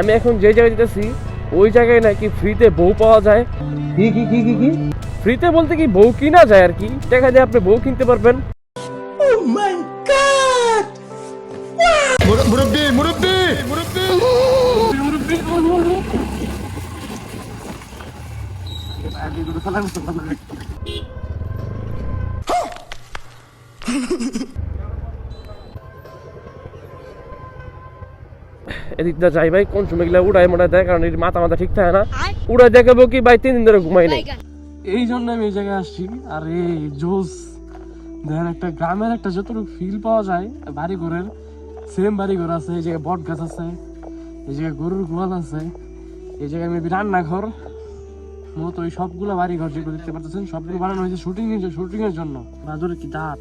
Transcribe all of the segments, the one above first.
আমি এখন যে জায়গায় যেতেছি ওই জায়গায় নাকি ফ্রিতে বউ পাওয়া যায়। কি কি কি কি কি? ফ্রিতে বলতে কি বউ কিনা যায় আর কি? দেখা যায় আপনি বউ কিনতে পারবেন। মুরব্বি মুরব্বি! মুরব্বি! এদিক দিয়ে যাই ভাই কোন সময় গেলে উড়াই মোড়াই দেয় কারণ এর মাথা মাথা ঠিক থাকে না। উড়াই দেখাবো কি ভাই তিন দিন ধরে ঘুমাই নাই। এই জন্য আমি এই জায়গায় আসছি। আর এই জোস। দেখেন একটা গ্রামের একটা যতটুকু ফিল পাওয়া যায় বাড়ি ঘরের সেম বাড়ি ঘর আছে এই জায়গায় বট গাছ আছে এই জায়গায় গরুর গোয়াল আছে এই জায়গায় মেবি রান্নাঘর মূলত ওই সবগুলো বাড়ি ঘর যেগুলো দেখতে পাচ্ছেন সবগুলো বানানো হয়েছে শুটিং এর শুটিং এর জন্য। বাদুরের কি দাঁত?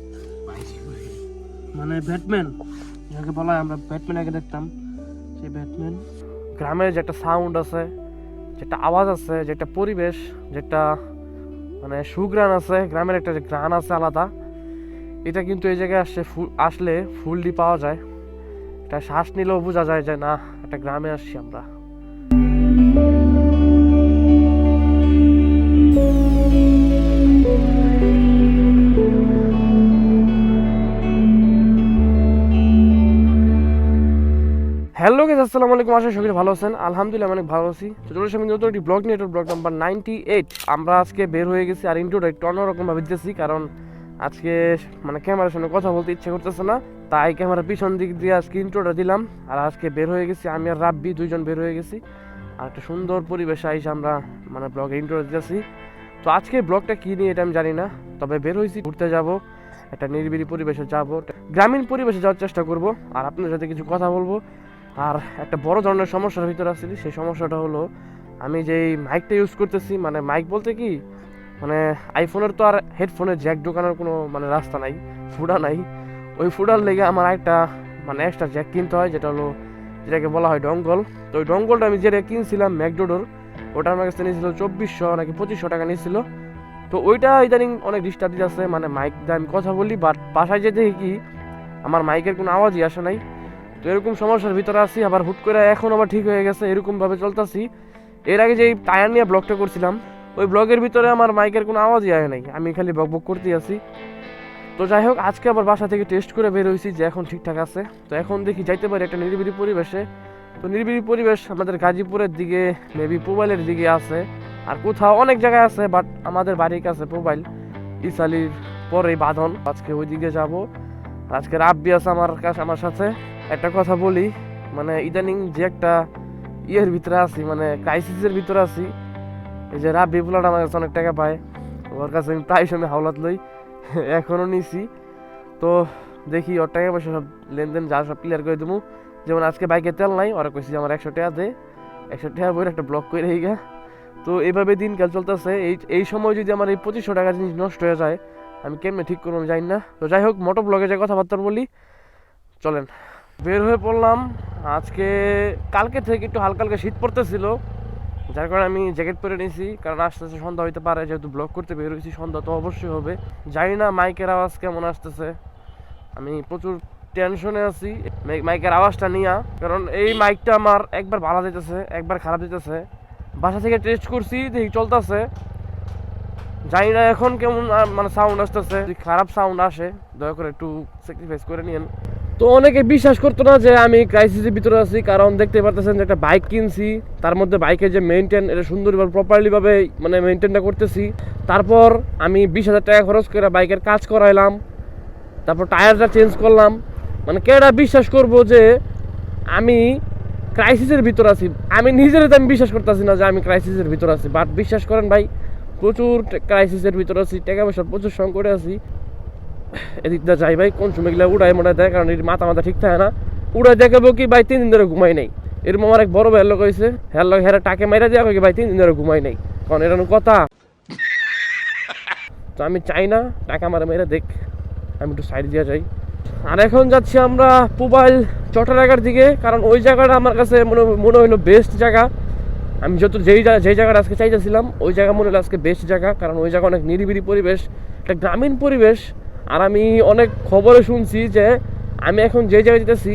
মানে ব্যাটম্যান যাকে বলা হয় আমরা ব্যাটম্যান আগে দেখতাম। সেই ব্যাটম্যান গ্রামের যে একটা সাউন্ড আছে, যেটা আওয়াজ আছে, যেটা পরিবেশ, যেটা মানে সুগ্রান আছে, গ্রামের একটা যে গ্রান আছে আলাদা, এটা কিন্তু এই জায়গায় আসছে আসলে ফুললি পাওয়া যায়। এটা শ্বাস নিলেও বোঝা যায় যে না, একটা গ্রামে আসছি আমরা। গেস আসসালামু আলাইকুম। আশা করি ভালো আছেন। আলহামদুলিল্লাহ অনেক ভালো আছি। তো আমি নতুন একটি ব্লগ নিয়ে। ব্লগ নাম্বার নাইনটি এইট আমরা আজকে বের হয়ে গেছি আর ইন্ট্রোটা একটু অন্যরকম ভাবে দিতেছি, কারণ আজকে মানে ক্যামেরার সামনে কথা বলতে ইচ্ছে করতেছে না। তাই ক্যামেরার পিছন দিক দিয়ে আজকে ইন্ট্রোটা দিলাম। আর আজকে বের হয়ে গেছি, আমি আর রাব্বি দুইজন বের হয়ে গেছি। আর একটা সুন্দর পরিবেশে আইসে আমরা মানে ব্লগে ইন্ট্রো দিতেছি। তো আজকে ব্লগটা কী নিয়ে এটা আমি জানি না, তবে বের হয়েছি, ঘুরতে যাব, একটা নিরিবিলি পরিবেশে যাব। গ্রামীণ পরিবেশে যাওয়ার চেষ্টা করব। আর আপনাদের সাথে কিছু কথা বলব। আর একটা বড় ধরনের সমস্যার ভিতরে আছি সেই সমস্যাটা হলো আমি যেই মাইকটা ইউজ করতেছি মানে মাইক বলতে কি মানে আইফোনের তো আর হেডফোনের জ্যাক ঢোকানোর কোনো মানে রাস্তা নাই ফুডা নাই। ওই ফুডার লেগে আমার একটা মানে এক্সট্রা জ্যাক কিনতে হয়, যেটা হলো যেটাকে বলা হয় ডঙ্গল তো ওই ডঙ্গলটা আমি যেটা কিনছিলাম ম্যাকডোডোর, ওটা আমার কাছে নিয়েছিল চব্বিশশো নাকি পঁচিশশো টাকা নিয়েছিল। তো ওইটা ইদানিং অনেক ডিস্টার্ব দিতেছে মানে মাইক দিয়ে আমি কথা বলি বাট বাসায় যেতে কি, আমার মাইকের কোনো আওয়াজই আসে নাই। তো এরকম সমস্যার ভিতরে আছি, আবার হুট করে এখন আবার ঠিক হয়ে গেছে, এরকম ভাবে চলতেছি। এর আগে যেই টায়ার নিয়ে ব্লগটা করছিলাম, ওই ব্লগের ভিতরে আমার মাইকের কোনো আওয়াজই আয় নাই। আমি খালি বক বক করতে আছি। তো যাই হোক, আজকে আবার বাসা থেকে টেস্ট করে বের হয়েছি যে এখন ঠিকঠাক আছে। তো এখন দেখি যাইতে পারি একটা নিরিবিলি পরিবেশে। তো নিরিবিলি পরিবেশ আমাদের গাজীপুরের দিকে মেবি মোবাইলের দিকে আছে। আর কোথাও অনেক জায়গায় আছে বাট আমাদের বাড়ির কাছে মোবাইল ইসালির পরে বাঁধন। আজকে ওই দিকে যাব। আজকে রাব্বি আছে আমার কাছে আমার সাথে। একটা কথা বলি মানে ইদানিং যে একটা ইয়ের ভিতরে আছি মানে ক্রাইসিসের ভিতরে আছি, এই যে রাব্বি পোলাটা আমার কাছে অনেক টাকা পায়, ওর কাছে আমি প্রায় সময় হাওলাত লই, এখনও নিছি। তো দেখি ওর টাকা পয়সা সব লেনদেন যা সব ক্লিয়ার করে দেবো যেমন আজকে বাইকে তেল নাই, ওরা কইছি আমার একশো টাকা দে, একশো টাকা বইয়ের একটা ব্লক করে গা তো এইভাবে দিনকাল চলতেছে, এই এই সময় যদি আমার এই পঁচিশশো টাকার জিনিস নষ্ট হয়ে যায়, আমি কেমনে ঠিক করব আমি জানি না। তো যাই হোক, মোটো ব্লগে যে কথাবার্তা বলি, চলেন। বের হয়ে পড়লাম। আজকে কালকে থেকে একটু হালকা হালকা শীত পড়তেছিল। যার কারণে আমি জ্যাকেট পরে নিয়েছি কারণ আস্তে আস্তে সন্ধ্যা হইতে পারে, যেহেতু ব্লগ করতে বের হয়েছি, সন্ধ্যা তো অবশ্যই হবে। জানি না মাইকের আওয়াজ কেমন আসতেছে। আমি প্রচুর টেনশনে আছি। মাইকের আওয়াজটা নিয়া, কারণ এই মাইকটা আমার একবার ভালো দিতেছে একবার খারাপ দিতেছে বাসা থেকে টেস্ট করছি, দেখি চলতেছে। জানি না এখন কেমন মানে সাউন্ড আসতেছে। খারাপ সাউন্ড আসে, দয়া করে একটু স্যাক্রিফাইস করে নিয়েন। তো অনেকে বিশ্বাস করতো না যে আমি ক্রাইসিসের ভিতরে আছি, কারণ দেখতে পারতেছেন যে একটা বাইক কিনছি, তার মধ্যে বাইকের যে মেনটেন এটা সুন্দরভাবে প্রপারলিভাবে মানে মেনটেনটা করতেছি। তারপর আমি বিশ হাজার টাকা খরচ করে বাইকের কাজ করাইলাম, তারপর টায়ারটা চেঞ্জ করলাম। মানে কেটা বিশ্বাস করব যে আমি ক্রাইসিসের ভিতর আছি? আমি নিজের তো আমি বিশ্বাস করতেছি না যে আমি ক্রাইসিসের ভিতর আছি। বাট বিশ্বাস করেন ভাই, প্রচুর ক্রাইসিসের ভিতর আছি, টাকা পয়সার প্রচুর সংকটে আছি। এদিক দিয়ে যাই ভাই, কোন সময় গেলে উড়াই মোড়াই দেয়, কারণ এর মাথা মাথা ঠিক থাকে না। উড়াই দেখাবো কি ভাই, তিন দিন ধরে ঘুমাই নাই। এরকম আমার এক বড় ভাইয়ের লোক হয়েছে হ্যার লোক হ্যাঁ টাকে মাইরা দেওয়া কি ভাই, তিন দিন ধরে ঘুমাই নাই। কারণ এরকম কথা। তো আমি চাই না, টাকা মারা মেরে দেখ, আমি একটু সাইড দিয়ে যাই। আর এখন যাচ্ছি আমরা পুবাইল চট্টরাগার দিকে, কারণ ওই জায়গাটা আমার কাছে মনে মনে হলো বেস্ট জায়গা। আমি যত যেই যেই জায়গাটা আজকে চাইতেছিলাম, ওই জায়গা মনে হলো আজকে বেস্ট জায়গা, কারণ ওই জায়গা অনেক নিরিবিলি পরিবেশ, একটা গ্রামীণ পরিবেশ। আর আমি অনেক খবরে শুনছি যে আমি এখন যে জায়গায় যেতেছি,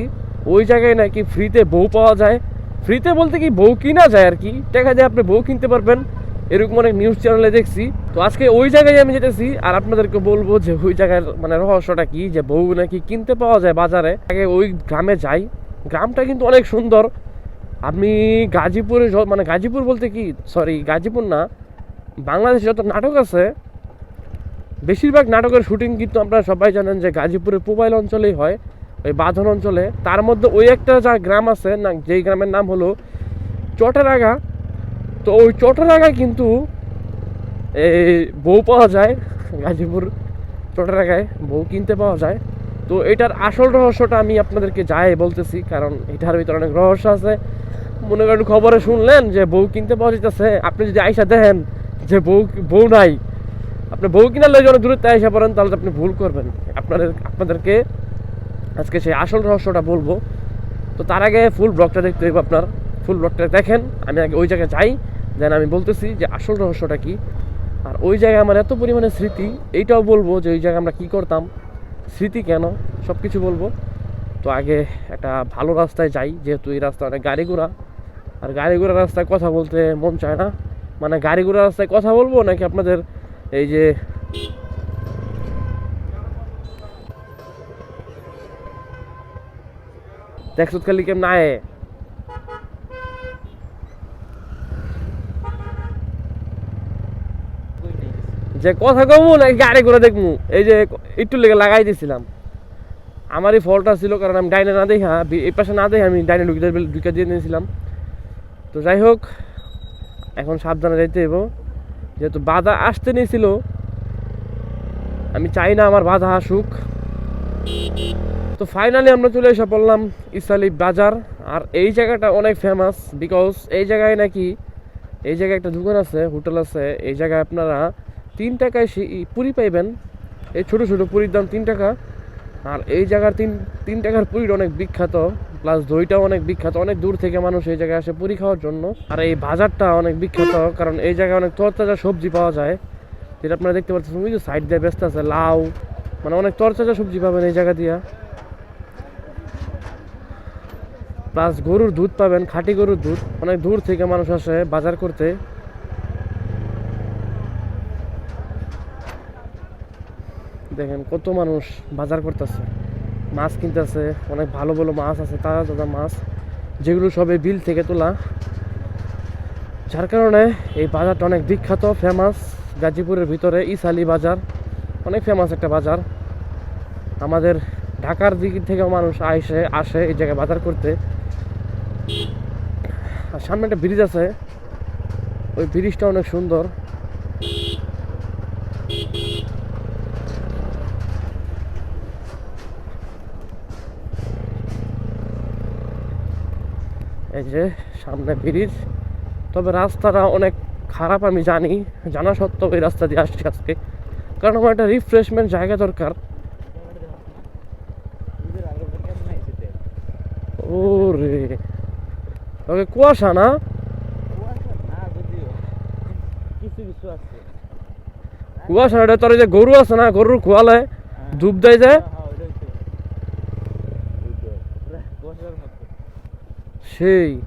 ওই জায়গায় নাকি ফ্রিতে বউ পাওয়া যায়। ফ্রিতে বলতে কি বউ কিনা যায় আর কি? টাকা দিয়ে আপনি বউ কিনতে পারবেন। এরকম অনেক নিউজ চ্যানেলে দেখছি। তো আজকে ওই জায়গায় আমি যেতেছি আর আপনাদেরকে বলব যে ওই জায়গার মানে রহস্যটা কি? যে বউ নাকি কিনতে পাওয়া যায় বাজারে। আগে ওই গ্রামে যাই। গ্রামটা কিন্তু অনেক সুন্দর। আপনি গাজীপুরে মানে গাজীপুর বলতে কি? সরি গাজীপুর না। বাংলাদেশে যত নাটক আছে বেশিরভাগ নাটকের শুটিং কিন্তু আপনারা সবাই জানেন যে গাজীপুরের পুবাইল অঞ্চলেই হয়, ওই বাঁধন অঞ্চলে। তার মধ্যে ওই একটা যা গ্রাম আছে, না, যেই গ্রামের নাম হলো চটেরাগা। তো ওই চটেরাগায় কিন্তু এই বউ পাওয়া যায়, গাজীপুর চটেরাগায় বউ কিনতে পাওয়া যায়। তো এটার আসল রহস্যটা আমি আপনাদেরকে যাই বলতেছি, কারণ এটার ভিতরে অনেক রহস্য আছে। মনে করেন খবরে শুনলেন যে বউ কিনতে পাওয়া যেতেছে, আপনি যদি আইসা দেখেন যে বউ বউ নাই আপনি বউ কিনার লেগে অনেক দূরত্বে আইসা পড়েন, তাহলে আপনি ভুল করবেন। আপনাদের, আপনাদেরকে আজকে সেই আসল রহস্যটা বলব। তো তার আগে ফুল ব্লগটা দেখতে হইব আপনার। ফুল ব্লগটা দেখেন, আমি আগে ওই জায়গায় যাই দেন আমি বলতেছি যে আসল রহস্যটা কি। আর ওই জায়গায় আমার এত পরিমাণে স্মৃতি, এইটাও বলব যে ওই জায়গায় আমরা কী করতাম, স্মৃতি কেন সব কিছু বলব। তো আগে একটা ভালো রাস্তায় যাই, যেহেতু এই রাস্তা অনেক গাড়ি ঘোড়া। আর গাড়ি ঘোড়া রাস্তায় কথা বলতে মন চায় না। মানে গাড়ি ঘোড়া রাস্তায় কথা বলব, নাকি আপনাদের এই যে দেখছ খালি কেম না যে কথা কমু নাকি গাড়ি করে দেখমু? এই যে একটু লেগে লাগাই দিয়েছিলাম আমারই ফলটা ছিল কারণ আমি ডাইনে না দেখা এই পাশে না দেখে আমি ডাইনে ঢুকে ঢুকে দিয়ে নিয়েছিলাম। তো যাই হোক, এখন সাবধানে যাইতে হইব। যেহেতু বাধা আসতে নিয়েছিল, আমি চাই না আমার বাধা আসুক। তো ফাইনালি আমরা চলে এসে পড়লাম ইসালি বাজার, আর এই জায়গাটা অনেক ফেমাস বিকজ এই জায়গায় নাকি, এই জায়গায় একটা দোকান আছে, হোটেল আছে, এই জায়গায় আপনারা তিন টাকায় পুরি পাইবেন। এই ছোটো ছোটো পুরীর দাম তিন টাকা। আর এই জায়গার তিন তিন টাকার পুরীটা অনেক বিখ্যাত প্লাস দইটাও অনেক বিখ্যাত, অনেক দূর থেকে মানুষ এই জায়গায় আসে পুরি খাওয়ার জন্য। আর এই বাজারটা অনেক বিখ্যাত, কারণ এই জায়গায় অনেক তরতাজা সবজি পাওয়া যায়, যেটা আপনারা দেখতে পাচ্ছেন, ওই যে সাইড দিয়ে ব্যস্ত আছে, লাউ মানে অনেক তরতাজা সবজি পাবেন এই জায়গা দিয়া। প্লাস গরুর দুধ পাবেন, খাঁটি গরুর দুধ, অনেক দূর থেকে মানুষ আসে বাজার করতে। দেখেন কত মানুষ বাজার করতেছে। মাছ কিনতেছে, অনেক ভালো ভালো মাছ আছে, তাজা তাজা মাছ। যেগুলো সবে বিল থেকে তোলা। যার কারণে এই বাজারটা অনেক বিখ্যাত ফেমাস গাজীপুরের ভিতরে ইসালি বাজার, অনেক ফেমাস একটা বাজার। আমাদের ঢাকার দিক থেকেও মানুষ আসে আসে এই জায়গায় বাজার করতে। আর সামনে একটা ব্রিজ আছে। ওই ব্রিজটা অনেক সুন্দর। এই যে সামনে ব্রিজ। তবে রাস্তাটা অনেক খারাপ আমি জানি জানা সত্ত্বেও এই রাস্তা দিয়ে আসছি আজকে। কারণ আমার একটা রিফ্রেশমেন্ট জায়গা দরকার। ও রে তবে কুয়াশা না? কুয়াশা এটা তোর যে গরু আছে না গরুর খোয়ালে ধূপ দেয় যে। সেই।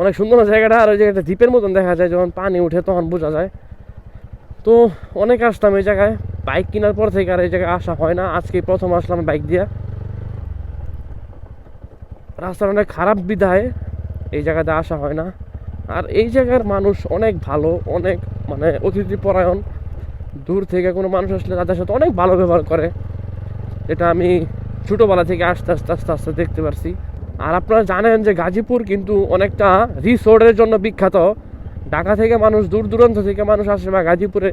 অনেক সুন্দর জায়গাটা? আর ওই জায়গাটা দ্বীপের মতন দেখা যায়, যখন পানি উঠে তখন বোঝা যায়। তো অনেক আসতাম এই জায়গায়। বাইক কেনার পর থেকে আর এই জায়গায় আসা হয় না। আজকে প্রথম আসলাম বাইক দিয়ে। রাস্তাটা অনেক খারাপ বিধায় এই জায়গাতে আসা হয় না। আর এই জায়গার মানুষ অনেক ভালো, অনেক মানে অতিথি পরায়ণ। দূর থেকে কোনো মানুষ আসলে তাদের সাথে অনেক ভালো ব্যবহার করে। এটা আমি ছোটোবেলা থেকে আস্তে আস্তে আস্তে আস্তে দেখতে পারছি। আর আপনারা জানেন যে গাজীপুর কিন্তু অনেকটা রিসোর্টের জন্য বিখ্যাত। ঢাকা থেকে মানুষ, দূর দূরান্ত থেকে মানুষ আসে বা গাজীপুরে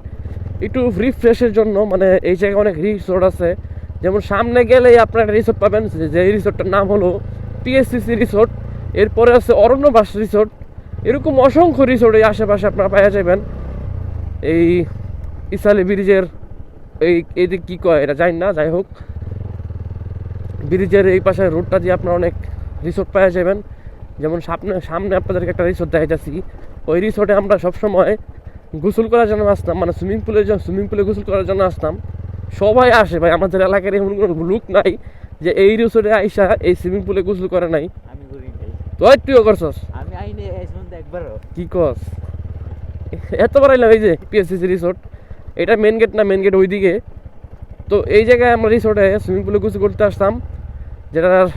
একটু রিফ্রেশের জন্য। মানে এই জায়গায় অনেক রিসোর্ট আছে। যেমন সামনে গেলেই আপনারা রিসোর্ট পাবেন। যে- রিসোর্টটার নাম হলো পিএসসিসি রিসোর্ট এরপরে আছে অরণ্যবাস রিসোর্ট এরকম অসংখ্য রিসোর্ট এই আশেপাশে আপনারা পাওয়া যাবেন এই ইসালি ব্রিজের এই, এদিক কী কয়, এটা জানি না, যাই হোক। ব্রিজের এই পাশে রোডটা দিয়ে আপনারা অনেক রিসোর্ট পাওয়া যাবেন। যেমন সামনে সামনে আপনাদেরকে একটা রিসোর্ট দেখাইতেছি। ওই রিসোর্টে আমরা সবসময় গোসল করার জন্য আসতাম মানে সুইমিং পুলের জন্য সুইমিং পুলে গোসল করার জন্য আসতাম। সবাই আসে ভাই আমাদের এলাকার এমন কোনো লোক নাই যে এই রিসোর্টে আইসা এই সুইমিং পুলে গোসল করে নাই। তুইও করছস? আমি আইনে এসন একবারও। কি কস এতবার এলাম এই যে পিএসসিসি রিসোর্ট এটা মেন গেট না মেন গেট ওইদিকে। তো এই জায়গায় আমরা রিসোর্টে সুইমিং পুলে গোসল করতে আসতাম। যেটার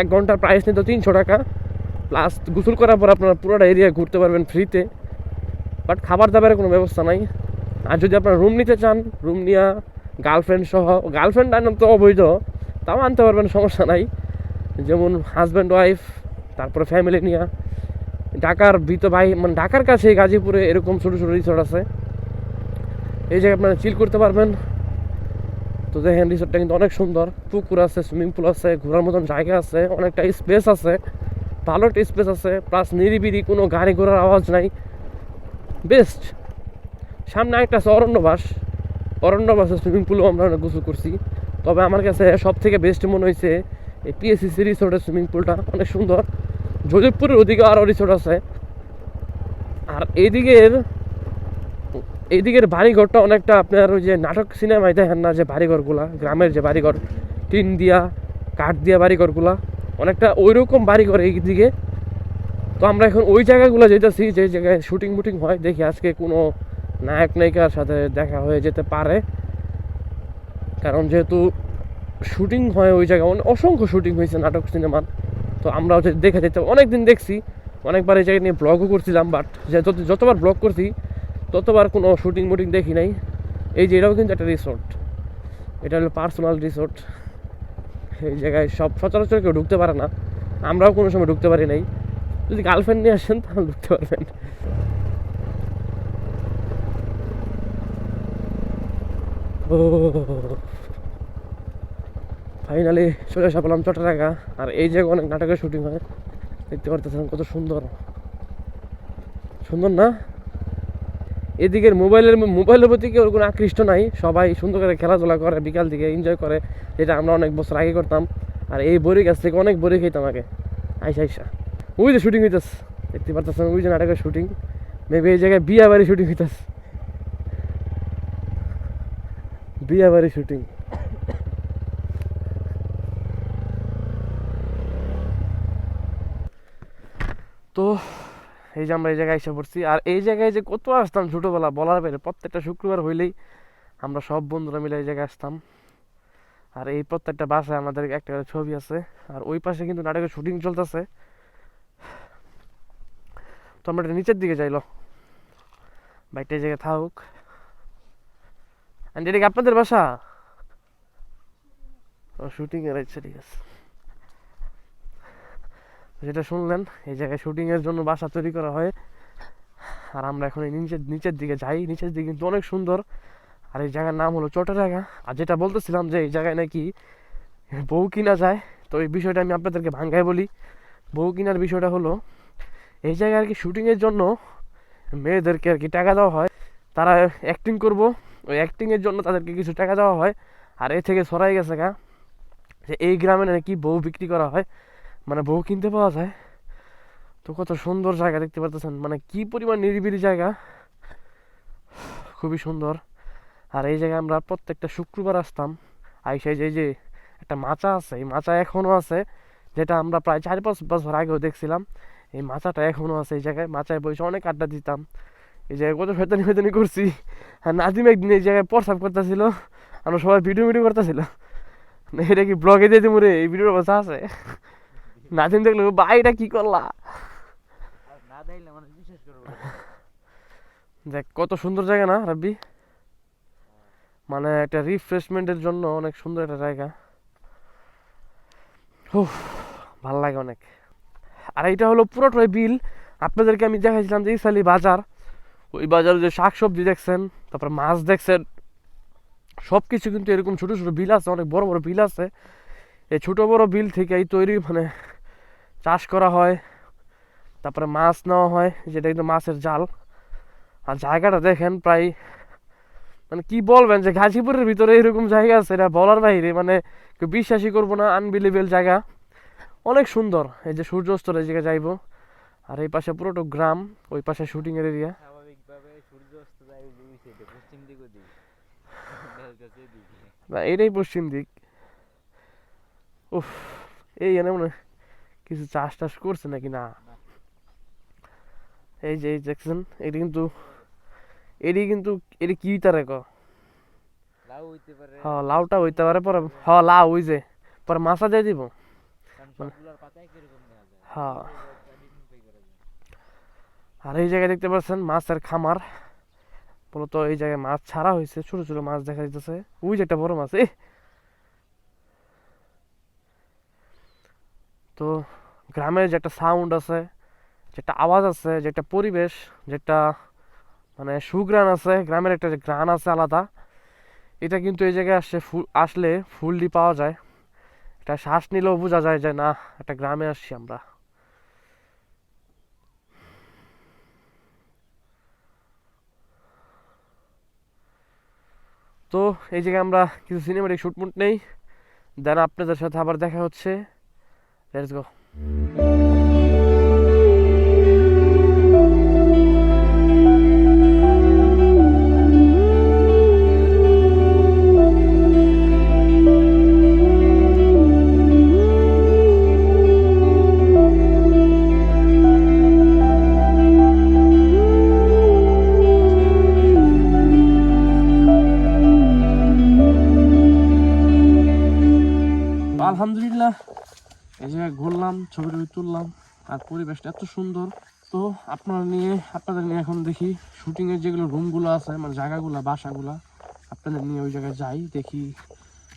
এক ঘণ্টার প্রাইস নিত তিনশো টাকা। প্লাস গোসল করার পর আপনারা পুরোটা এরিয়া ঘুরতে পারবেন ফ্রিতে বাট খাবার দাবারের কোনো ব্যবস্থা নাই। আর যদি আপনারা রুম নিতে চান রুম নিয়ে গার্লফ্রেন্ড সহ গার্লফ্রেন্ড আনেন তো অবৈধ, তাও আনতে পারবেন, সমস্যা নাই। যেমন হাজব্যান্ড ওয়াইফ তারপরে ফ্যামিলি নিয়ে। ঢাকার ভিতর ভাই মানে ঢাকার কাছে গাজীপুরে এরকম ছোটো ছোটো রিসোর্ট আছে। এই জায়গায় আপনারা চিল করতে পারবেন। তো দেখেন রিসোর্টটা কিন্তু অনেক সুন্দর। পুকুর আছে সুইমিং পুল আছে, ঘোরার মতন জায়গা আছে, অনেকটা স্পেস আছে, ভালো একটা স্পেস আছে প্লাস নিরিবিলি কোনো গাড়ি ঘোড়ার আওয়াজ নাই। বেস্ট সামনে একটা আছে অরণ্যবাস। অরণ্যবাসে সুইমিং পুলও আমরা অনেক গোসল করছি। তবে আমার কাছে সব থেকে বেস্ট মনে হয়েছে এই পিএসসি রিসোর্টের সুইমিং পুলটা অনেক সুন্দর। যোধপুরের ওদিকে আরও রিসোর্ট আছে। আর এইদিকের এইদিকের বাড়িঘরটা অনেকটা আপনার ওই যে নাটক সিনেমায় দেখেন না যে বাড়িঘরগুলা, গ্রামের যে বাড়িঘর, টিন দিয়া, কাঠ দিয়া বাড়িঘরগুলা, অনেকটা ওই রকম বাড়িঘর এইদিকে। তো আমরা এখন ওই জায়গাগুলো যেতেছি যে জায়গায় শুটিং মুটিং হয়, দেখি আজকে কোনো নায়ক নায়িকার সাথে দেখা হয়ে যেতে পারে। কারণ যেহেতু শুটিং হয় ওই জায়গায়, অনে- অসংখ্য শুটিং হয়েছে নাটক সিনেমার। তো আমরা হচ্ছে দেখে যেতে অনেক দিন দেখছি, অনেকবার এই জায়গায় নিয়ে ব্লগও করছিলাম বাট যে যত যতবার ব্লগ করছি ততবার কোনো শুটিং মুটিং দেখি নাই। এই যে এটাও কিন্তু একটা রিসোর্ট এটা হলো পার্সোনাল রিসোর্ট এই জায়গায় সব সচরাচর কেউ ঢুকতে পারে না। আমরাও কোনো সময় ঢুকতে পারি নাই। যদি গার্লফ্রেন্ড নিয়ে আসেন, তাহলে ঢুকতে পারবেন। ও ফাইনালি চলে আসা পেলাম চট্টরাগা আর এই জায়গায় অনেক নাটকের শুটিং হয়। দেখতে পারতেছেন কত সুন্দর। সুন্দর না? এদিকের মোবাইলের মোবাইলের প্রতি কেউ কোনো আকৃষ্ট নাই। সবাই সুন্দর করে খেলাধুলা করে, বিকাল দিকে এনজয় করে, যেটা আমরা অনেক বছর আগে করতাম। আর এই বড়ি গাছ থেকে অনেক বড়ি খেতাম আগে। আইসা আইসা। ওই যে শুটিং হইতেছে। দেখতে পারতেছেন ওই যে নাটকের শুটিং মেবি এই জায়গায় বিয়া বাড়ি শুটিং হইতেছে। বিয়া বাড়ি শুটিং তো এই যে আমরা এই জায়গায় এসে পড়ছি। আর এই জায়গায় যে কত আসতাম ছোটোবেলা বলার বাইরে, প্রত্যেকটা শুক্রবার হইলেই আমরা সব বন্ধুরা মিলে এই জায়গায় আসতাম। আর এই প্রত্যেকটা বাসায় আমাদের একটা ছবি আছে, আর ওই পাশে কিন্তু নাটকের শুটিং চলতেছে। তো আমরা একটু নিচের দিকে যাইলো। বাইকটা এই জায়গায় থাকুক। এটা কি আপনাদের বাসা? ও এর ইচ্ছা ঠিক আছে। যেটা শুনলেন, এই জায়গায় শুটিং এর জন্য বাসা তৈরি করা হয়। আর আমরা এখন এই নিচের নিচের দিকে যাই। নিচের দিকে কিন্তু অনেক সুন্দর। আর এই জায়গার নাম হলো চট্টরাগা আর যেটা বলতেছিলাম যে, এই জায়গায় নাকি বউ কিনা যায়। তো এই বিষয়টা আমি আপনাদেরকে ভাঙ্গায় বলি। বউ কিনার বিষয়টা হলো, এই জায়গায় আর কি শুটিংয়ের জন্য মেয়েদেরকে আর কি টাকা দেওয়া হয়। তারা অ্যাক্টিং করব। ওই অ্যাক্টিংয়ের জন্য তাদেরকে কিছু টাকা দেওয়া হয়। আর এ থেকে সরাই গেছে গা যে, এই গ্রামে নাকি বউ বিক্রি করা হয়। মানে বউ কিনতে পাওয়া যায়। তো কত সুন্দর জায়গা দেখতে পারতেছেন। মানে কি পরিমাণ নিরিবিলি জায়গা। খুবই সুন্দর। আর এই জায়গায় আমরা প্রত্যেকটা শুক্রবার আসতাম। আইসাই যে যে একটা মাচা আছে, এই মাচা এখনও আছে, যেটা আমরা প্রায় চার পাঁচ বছর আগেও দেখছিলাম। এই মাচাটা এখনও আছে এই জায়গায়। মাচায় বসে অনেক আড্ডা দিতাম। এই জায়গায় কত ফেতানি ফেতানি করছি। আর নাজিম একদিন এই জায়গায় প্রসাব করতেছিল। আমরা সবাই ভিডিও ভিডিও করতেছিল। এটা কি ব্লগে দিয়ে দিব রে? এই ভিডিওর অবস্থা আছে। নাজিম দেখল বা এটা কি করলা। দেখ কত সুন্দর জায়গা না রাব্বি? মানে একটা রিফ্রেশমেন্টের জন্য অনেক সুন্দর একটা জায়গা। উফ ভালো লাগে অনেক। আর এটা হলো পুরোটাই বিল। আপনাদেরকে আমি দেখাইছিলাম যে ইসালি বাজার। ওই বাজারে যে শাক সবজি দেখছেন তারপর মাছ দেখছেন সব কিছু কিন্তু এরকম ছোটো ছোটো বিল আছে অনেক বড় বড় বিল আছে। এই ছোটো বড় বিল থেকে এই তৈরি মানে চাষ করা হয় তারপরে মাছ নেওয়া হয় যেটা কিন্তু মাছের জাল। আর জায়গাটা দেখেন প্রায় মানে কি বলবেন যে গাজীপুরের ভিতরে এরকম জায়গা আছে এটা বলার বাইরে মানে বিশ্বাসই করব না আনবিলিভেল জায়গা। অনেক সুন্দর এই যে সূর্যাস্তর এই জায়গায় যাইবো। আর এই পাশে পুরোটা গ্রাম ওই পাশে শুটিং এর এরিয়া। না এটাই পশ্চিম দিক। উফ এই এনে মনে হয় কিছু চাষ টাস করছে নাকি? না। এই যে এই দেখছেন এটি কিন্তু এটি কিন্তু এটি কি তারে ক? লাউ হইতে পারে। হ লাউটা হইতে পারে পরে হ লাউ ওই যে পরে মাছা দিয়ে দিব। হ্যাঁ যায়? আর এই জায়গায় দেখতে পাচ্ছেন মাছের খামার। মূলত এই জায়গায় মাছ ছাড়া হয়েছে ছোট ছোট মাছ দেখা যাইতেছে। ওই যে একটা বড় মাছ এ তো গ্রামের যে একটা সাউন্ড আছে, যেটা আওয়াজ আছে, যেটা পরিবেশ, যেটা মানে সুগ্রাণ আছে, গ্রামের একটা যে গ্রান আছে আলাদা, এটা কিন্তু এই জায়গায় আসছে ফুল, আসলে ফুললি পাওয়া যায়। এটা শ্বাস নিলেও বোঝা যায় যে না, একটা গ্রামে আসছি আমরা। তো এই জায়গায় আমরা কিছু সিনেমাটিক শুটমুট নেই। দেন আপনাদের সাথে আবার দেখা হচ্ছে। লেটস গো আর পরিবেশটা এত সুন্দর। তো আপনারা নিয়ে আপনাদের নিয়ে এখন দেখি শুটিংয়ের যেগুলো রুমগুলো আছে মানে জায়গাগুলো বাসাগুলো আপনাদের নিয়ে ওই জায়গায় যাই দেখি।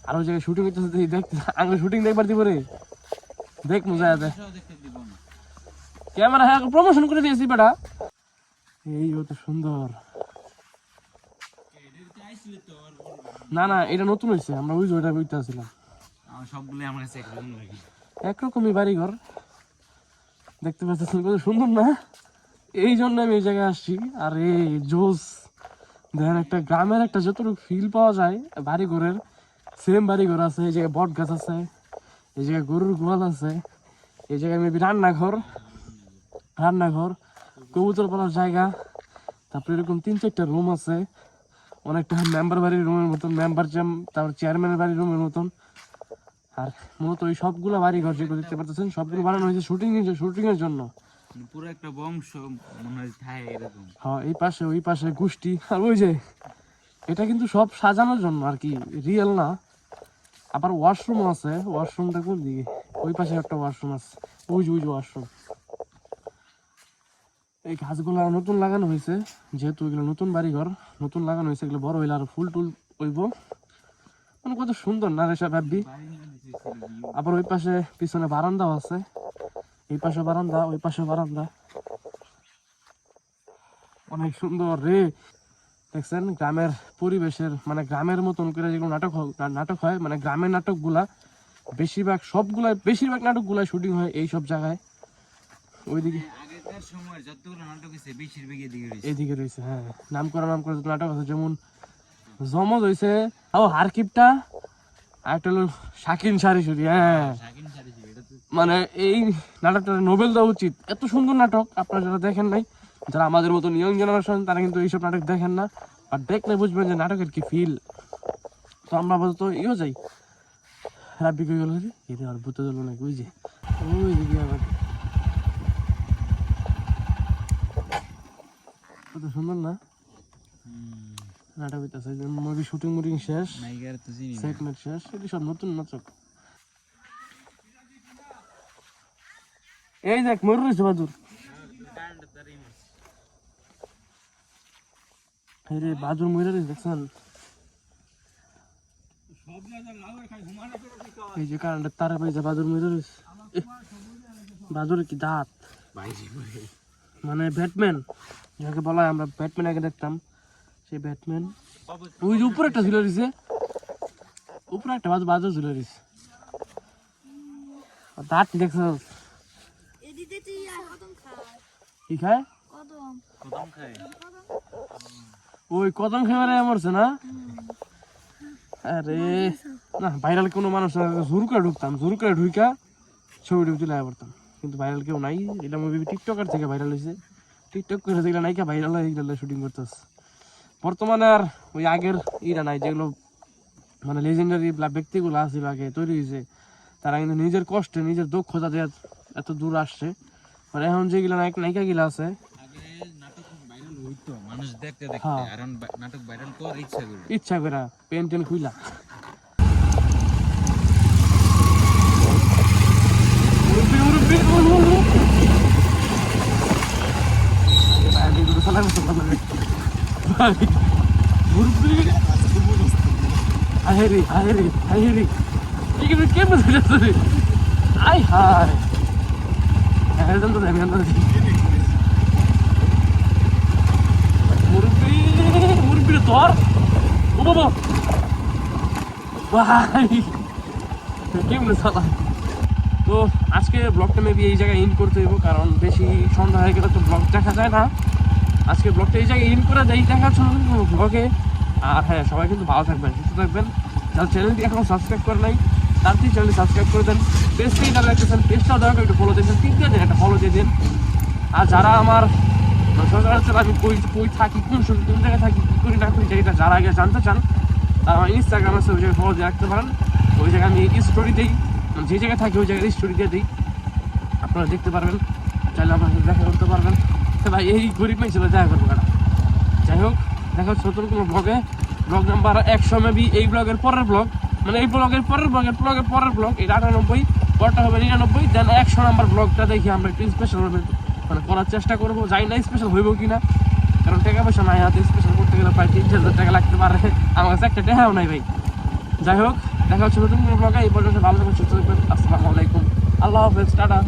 আর ওই জায়গায় শুটিং হইতেছে দেখি দেখতে আগে শুটিং দেখবার দিব রে। দেখ মজা আছে। ক্যামেরা হ্যাঁ প্রমোশন করে দিয়েছি বেটা। এই কত সুন্দর। না না এটা নতুন হয়েছে আমরা ওই ওইটা বইতে আসছিলাম। আমার সবগুলো আমার কাছে একরকমই বাড়িঘর। দেখতে পাচ্ছেন, কত সুন্দর না? এই জন্য আমি এই জায়গায় আসছি। আর এই জোস, দেখেন একটা গ্রামের একটা যতটুকু ফিল পাওয়া যায়, বাড়িঘরের সেম বাড়িঘর আছে, এই জায়গায় বট গাছ আছে, এই জায়গায় গরুর গোয়াল আছে, এই জায়গায় মেবি রান্নাঘর রান্নাঘর, কবুতর পালার জায়গা, তারপরে এরকম তিন চারটা রুম আছে, অনেকটা মেম্বার বাড়ির রুমের মতন মেম্বার জ্যাম তারপর চেয়ারম্যানের বাড়ির রুমের মতন। আর মূলত ওই সবগুলো বাড়ি ঘর যেগুলো দেখতে সবগুলো বানানো হয়েছে শুটিং শুটিং এর জন্য। মানে পুরো একটা বংশ মনে হয় থাকে এরকম। হ্যাঁ এই পাশে ওই পাশে গোষ্ঠী। আর ওই যে এটা কিন্তু সব সাজানোর জন্য আর কি রিয়েল না। আবার ওয়াশরুম আছে। ওয়াশরুমটা কোন দিকে? ওই পাশে একটা ওয়াশরুম আছে। ওই যে ওই যে ওয়াশরুম এই গাছগুলো নতুন লাগানো হয়েছে। যেহেতু এগুলো নতুন বাড়িঘর নতুন লাগানো হয়েছে এগুলো বড় হইলে আর ফুল টুল হইব। মানে কত সুন্দর না রেসা ভাববি। আবার ওই পাশে পিছনে বারান্দাও আছে। এই পাশে বারান্দা ওই পাশে বারান্দা। অনেক সুন্দর রে। দেখছেন গ্রামের পরিবেশের মানে গ্রামের মতন করে যেগুলো নাটক নাটক হয় মানে গ্রামের নাটকগুলা বেশিরভাগ সবগুলা বেশিরভাগ নাটকগুলা শুটিং হয় এই সব জায়গায়। ওইদিকে আগেকার সময় যতগুলো নাটক এদিকে রয়েছে। হ্যাঁ। নাম করা নাম করা নাটক আছে যেমন জমজ হয়েছে ও হারকিপটা একটা হলো শাকিন সারিসুরি হ্যাঁ। মানে এই নাটকটা নোবেল দেওয়া উচিত। এত সুন্দর নাটক আপনারা যারা দেখেন নাই যারা আমাদের মতন ইয়ং জেনারেশন তারা কিন্তু এইসব নাটক দেখেন না। আর দেখলে বুঝবেন যে নাটকের কি ফিল তো আমরা আপাতত ইও যাই। রাব্বি কই গেল এটা আর ভূতে গেল নাকি ওই ওই দিকে আবার। কত সুন্দর না? নাটক হইতাছে মুভি শুটিং মুটিং শেষ নায়িকার তো চিনি সেগমেন্ট শেষ এটি সব নতুন নাটক এই দেখ মরুর রয়েছে বাদুর। বাদুর মরে রয়েছে দেখছেন? এই যে কারেন্টের তারে পাইছে বাদুর মরে রয়েছে। বাদুরের কি দাঁত? মানে ব্যাটম্যান যাকে বলা হয় আমরা ব্যাটম্যান আগে দেখতাম। সেই ব্যাটম্যান ওই যে উপরে একটা ঝুলে রয়েছে। উপরে একটা বাজু বাজু ঝুলে রয়েছে। আর দাঁত দেখছ? কি খায়? কদম। কদম খায়। ওই কদম খেয়ে মরছে না? আরে না ভাইরাল কোনো মানুষ জোর করে ঢুকতাম জোর করে ঢুকা ছবি টবি তুলে পড়তাম। কিন্তু ভাইরাল কেউ নাই। এটা মুভি টিকটকার থেকে ভাইরাল হয়েছে টিকটক করে যেগুলো নাইকা ভাইরাল হয় এগুলো শুটিং করতেছে বর্তমানে আর ওই আগের ইরা নাই যেগুলো মানে লেজেন্ডারি ব্যক্তিগুলো আছিল আগে তৈরি হয়েছে তারা কিন্তু নিজের কষ্টে নিজের দক্ষতা দিয়ে এত দূর আসছে। আর এখন যেগুলো নায়ক নায়িকা গুলা আছে মানুষ দেখতে দেখতে হ্যাঁ। নাটক ভাইরাল ইচ্ছা করে ইচ্ছা করে পেন টেন খুইলা। ও, ও, ও। ভাই, আমি দুটো চালাই মতো ভালো লাগে। ভাই, মুরব্বি। আয় রে, আয় রে, আয় রে। কি ধরে আছে রে? আয় হায়। হ্যাঁ, আমি জানতো না। মুরব্বি, মুরব্বি তোর? ও বাবা ভাই কেমনে চালা তো আজকে ব্লগটা মেবি এই জায়গায় ইন করতে হইব কারণ বেশি সন্ধ্যা হয়ে গেলে তো ব্লগ দেখা যায় না আজকে ব্লগটা এই জায়গায় ইন করে দেয় দেখা হচ্ছে ব্লগে আর হ্যাঁ সবাই কিন্তু ভালো থাকবেন, সুস্থ থাকবেন। যার চ্যানেলটি এখনও সাবস্ক্রাইব করে নাই, তার দিয়ে চ্যানেলটি সাবস্ক্রাইব করে দেন। পেজটাই যারা দেখতেছেন পেজটাও দয়া করে একটু ফলো দিয়েছেন ঠিক দেন একটা ফলো দিয়ে দিন। আর যারা আমার সরকার আমি কই কই থাকি, কোন সময় কোন জায়গায় থাকি, কী করি না করি যেটা যারা আগে জানতে চান, তারা আমার ইনস্টাগ্রাম আছে, ওই জায়গায় ফলো দিয়ে রাখতে পারেন। ওই জায়গায় আমি স্টোরি দিই। যে জায়গায় থাকি, ওই জায়গায় স্টোরি দিয়ে দিই। আপনারা দেখতে পারবেন, চাইলে সাথে দেখা করতে পারবেন। ভাই, এই গরিব ছিল দেখা করব কেন? যাই হোক, দেখা হচ্ছে কোনো ব্লগে ব্লগ নাম্বার একশো মেবি এই ব্লগের পরের ব্লগ মানে এই ব্লগের পরের ব্লগের ব্লগের পরের ব্লগ এটা আটানব্বই পরটা হবে নিরানব্বই দেন একশো নাম্বার ব্লগটা দেখি আমরা একটু স্পেশাল মানে করার চেষ্টা করব, জানি না স্পেশাল হইব কি না কারণ টাকা পয়সা নাই, হাতে স্পেশাল করতে গেলে প্রায় তিন হাজার টাকা লাগতে পারে। আমার কাছে একটা টাকাও নাই ভাই। যাই হোক, দেখা হচ্ছে নতুন কোনো ব্লগে এই পর্যন্ত ভালো থাকবেন সুস্থ থাকবেন আসসালামু আলাইকুম। আল্লাহ হাফেজ, টাটা।